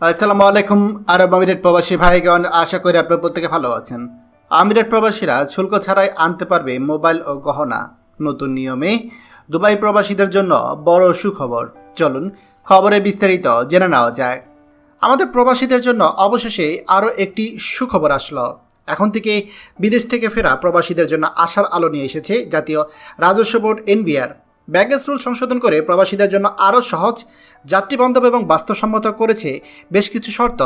আসসালামু আলাইকুম, আরব আমিরাত প্রবাসী ভাইগণ, আশা করি আপনার প্রত্যেকে ভালো আছেন। আমিরাত প্রবাসীরা শুল্ক ছাড়াই আনতে পারবে মোবাইল ও গহনা। নতুন নিয়মে দুবাই প্রবাসীদের জন্য বড় সুখবর। চলুন, খবরে বিস্তারিত জেনে নেওয়া যায় আমাদের প্রবাসীদের জন্য অবশেষে আরও একটি সুখবর আসলো। এখন থেকে বিদেশ থেকে ফেরা প্রবাসীদের জন্য আশার আলো নিয়ে এসেছে জাতীয় রাজস্ব বোর্ড এনবিআর। ব্যাগেজ রুল সংশোধন করে প্রবাসীদের জন্য আরও সহজ, যাত্রীবান্ধব এবং বাস্তবসম্মত করেছে বেশ কিছু শর্ত।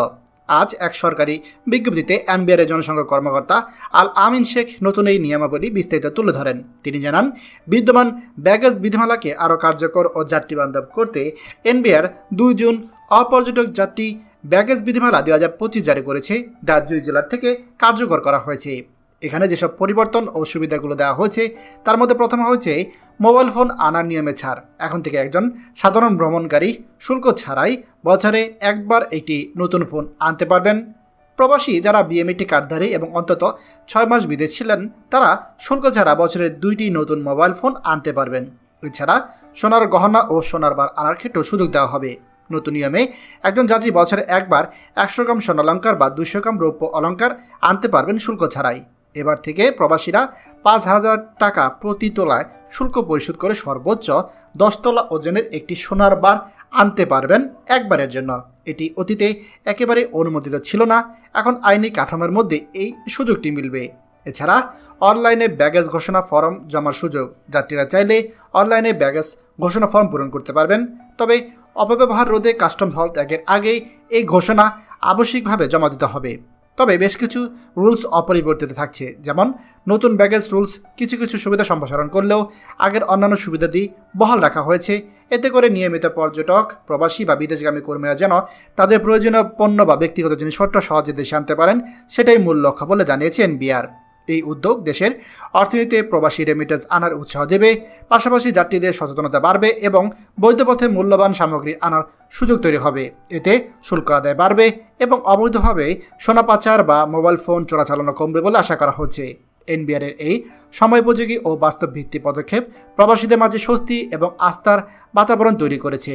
আজ এক সরকারি বিজ্ঞপ্তিতে এনবিআরের জনসংখ্যা কর্মকর্তা আল আমিন শেখ নতুন এই নিয়মাবলী বিস্তারিত তুলে ধরেন। তিনি জানান, বিদ্যমান ব্যাগেজ বিধিমালাকে আরও কার্যকর ও যাত্রীবান্ধব করতে এনবিআর দুই জুন অপর্যটক যাত্রী ব্যাগেজ বিধিমালা দুই হাজার পঁচিশ জারি করেছে, যা দুই জেলার থেকে কার্যকর করা হয়েছে। এখানে যেসব পরিবর্তন ও সুবিধাগুলো দেওয়া হয়েছে, তার মধ্যে প্রথমে হয়েছে মোবাইল ফোন আনার নিয়মে ছাড়। এখন থেকে একজন সাধারণ ভ্রমণকারী শুল্ক ছাড়াই বছরে একবার একটি নতুন ফোন আনতে পারবেন। প্রবাসী যারা বিএমএটি কার্ডধারী এবং অন্তত ছয় মাস বিদেশ ছিলেন, তারা শুল্ক ছাড়া বছরে দুইটি নতুন মোবাইল ফোন আনতে পারবেন। এছাড়া সোনার গহনা ও সোনার বার আনার ক্ষেত্রেও সুযোগ দেওয়া হবে। নতুন নিয়মে একজন যাত্রী বছরে একবার একশো গ্রাম স্বর্ণালঙ্কার বা দুশো গ্রাম রৌপ্য অলঙ্কার আনতে পারবেন শুল্ক ছাড়াই। এবার থেকে প্রবাসীরা পাঁচ হাজার টাকা প্রতি তোলায় শুল্ক পরিশোধ করে সর্বোচ্চ দশতলা ওজনের একটি সোনার বার আনতে পারবেন একবারের জন্য। এটি অতীতে একেবারে অনুমোদিত ছিল না, এখন আইনি কাঠামোর মধ্যে এই সুযোগটি মিলবে। এছাড়া অনলাইনে ব্যাগেজ ঘোষণা ফর্ম জমার সুযোগ, যাত্রীরা চাইলে অনলাইনে ব্যাগেজ ঘোষণা ফর্ম পূরণ করতে পারবেন। তবে অপব্যবহার রোধে কাস্টম হল ত্যাগের আগেই এই ঘোষণা আবশ্যিকভাবে জমা দিতে হবে। তবে বেশ কিছু রুলস অপরিবর্তিত থাকছে। যেমন, নতুন ব্যাগেজ রুলস কিছু কিছু সুবিধা সম্প্রসারণ করলেও আগের অন্যান্য সুবিধাটি বহাল রাখা হয়েছে। এতে করে নিয়মিত পর্যটক, প্রবাসী বা বিদেশগামী কর্মীরা যেন তাদের প্রয়োজনীয় পণ্য বা ব্যক্তিগত জিনিসপত্র সহজে দেশে আনতে পারেন, সেটাই মূল লক্ষ্য বলে জানিয়েছে এনবিআর। এই উদ্যোগ দেশের অর্থনীতিতে প্রবাসী রেমিটেন্স আনার উৎসাহ দেবে, পাশাপাশি যাত্রীদের সচেতনতা বাড়বে এবং বৈধ পথে মূল্যবান সামগ্রী আনার সুযোগ তৈরি হবে। এতে শুল্ক আদায় বাড়বে এবং অবৈধভাবে সোনা পাচার বা মোবাইল ফোন চোরাচালানো কমবে বলে আশা করা হচ্ছে। এনবিআরের এই সময়োপযোগী ও বাস্তব ভিত্তি পদক্ষেপ প্রবাসীদের মাঝে স্বস্তি এবং আস্থার বাতাবরণ তৈরি করেছে।